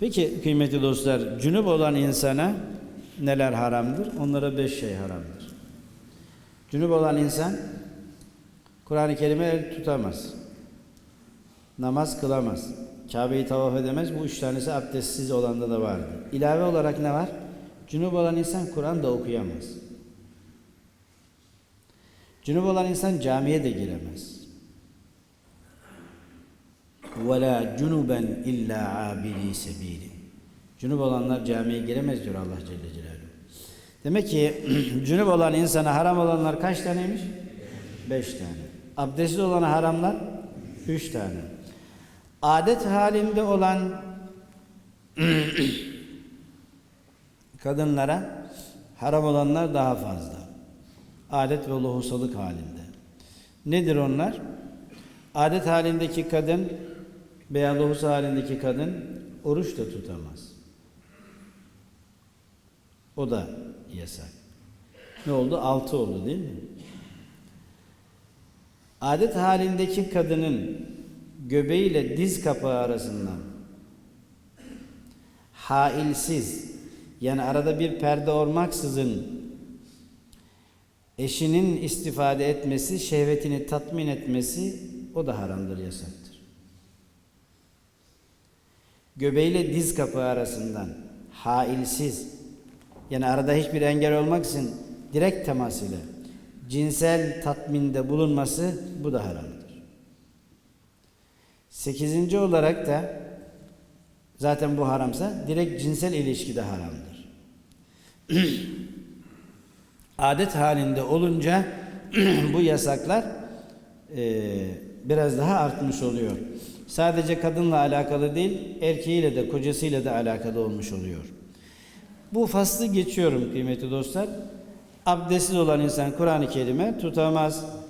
Peki kıymetli dostlar, cünüp olan insana neler haramdır? Onlara beş şey haramdır. Cünüp olan insan Kur'an-ı Kerim'e el tutamaz. Namaz kılamaz. Kabe'yi tavaf edemez. Bu üç tanesi abdestsiz olanda da vardı. İlave olarak ne var? Cünüp olan insan Kur'an da okuyamaz. Cünüp olan insan camiye de giremez ve la cunuben illa abidi sebil. Cünüp olanlar camiye giremez diyor Allah Celle Celaluhu. Demek ki cünüp olan insana haram olanlar kaç taneymiş? Beş tane. Abdestsiz olana haramlar? Üç tane. Adet halinde olan kadınlara haram olanlar daha fazla. Adet ve lohusalık halinde. Nedir onlar? Adet halindeki kadın veya lohusa halindeki kadın oruç da tutamaz. O da yasak. Ne oldu? Altı oldu değil mi? Adet halindeki kadının göbeğiyle diz kapağı arasından hailsiz yani arada bir perde olmaksızın eşinin istifade etmesi, şehvetini tatmin etmesi o da haramdır, yasaktır. Göbeğiyle diz kapağı arasından hailsiz yani arada hiçbir engel olmaksızın direkt temas ile cinsel tatminde bulunması bu da haramdır. Sekizinci olarak da zaten bu haramsa direkt cinsel ilişki de haramdır. Adet halinde olunca bu yasaklar eee, biraz daha artmış oluyor. Sadece kadınla alakalı değil, erkeğiyle de kocasıyla da alakalı olmuş oluyor. Bu faslı geçiyorum kıymetli dostlar. Abdestsiz olan insan Kur'an-ı Kerim'e tutamaz.